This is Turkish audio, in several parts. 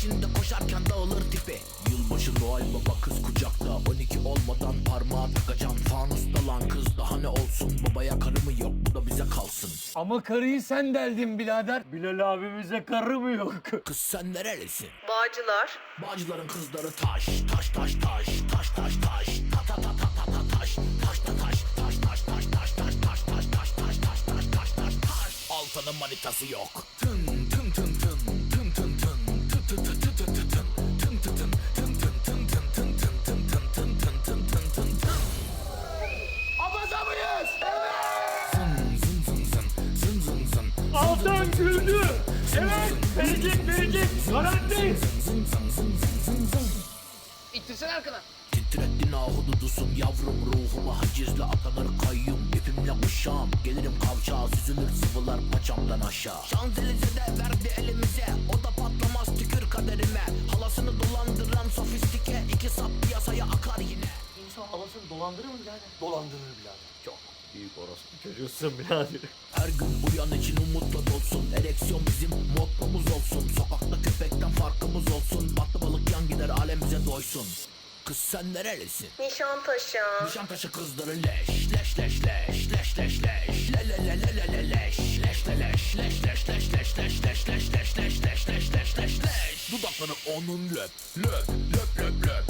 peşinde koşarken dağılır tipi Yılbaşı Noel baba kız kucakta 12 olmadan parmağa takacağım Fanusta lan kız daha ne olsun Babaya karı mı yok bu da bize kalsın Ama karıyı sen deldin birader. Bilal abimize karı mı yok? Kız sen nerelisin? Bağcılar. Bağcıların kızları taş, taş taş taş, taş taş taş, ta ta ta ta ta ta taş, taş ta taş, taş taş taş taş taş taş taş taş taş taş taş taş taş taş. Altanın manitası yok. Tın Altan güldü. Evet verecek verecek. Garanti. İttirsene arkana. Titrettin ahududusun yavrum ruhuma hacizle atanır kayyum İpimle kuşağım gelirim kavşağa süzülür sıvılar paçamdan aşağı Şanzelize'de verdi elimize o da patlamaz tükür kaderime Halasını dolandıran sofistike iki sap piyasaya akar yine İnsan halasını dolandırır mı birader? Dolandırır birader. Çok büyük orospu çocuğusun birader. Her gün uyan için umutla dolsun Ereksiyon bizim mottomuz olsun Sokakta köpekten farkımız olsun Battı balık yan gider alemize doysun Kız sen nerelisin? Nişantaşı. Nişantaşı kızları leş leş leş leş leş leş leş le le le le le le leş leş le leş leş leş leş leş leş leş leş leş leş leş leş leş leş leş Dudakları onun löp löp löp löp löp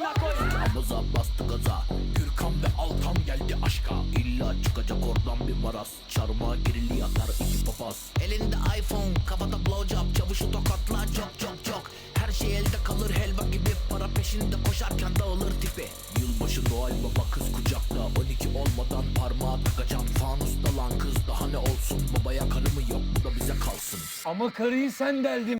Amına koyayım. Amuza bastı gaza. Gürkan ve Altan geldi aşka. İlla çıkacak oradan bir maraz. Çarmıha gerili yatar iki papaz. Elinde iPhone kafada blowjob Çavuşu tokatla çok çok çok. Her şey elde kalır helva gibi Para peşinde koşarken dağılır tipi. Yılbaşı Noel baba kız kucakta 12 olmadan parmağa takacağım. Fanusta lan kız daha ne olsun? Babaya karı mı yok? Bu da bize kalsın. Ama karıyı sen deldin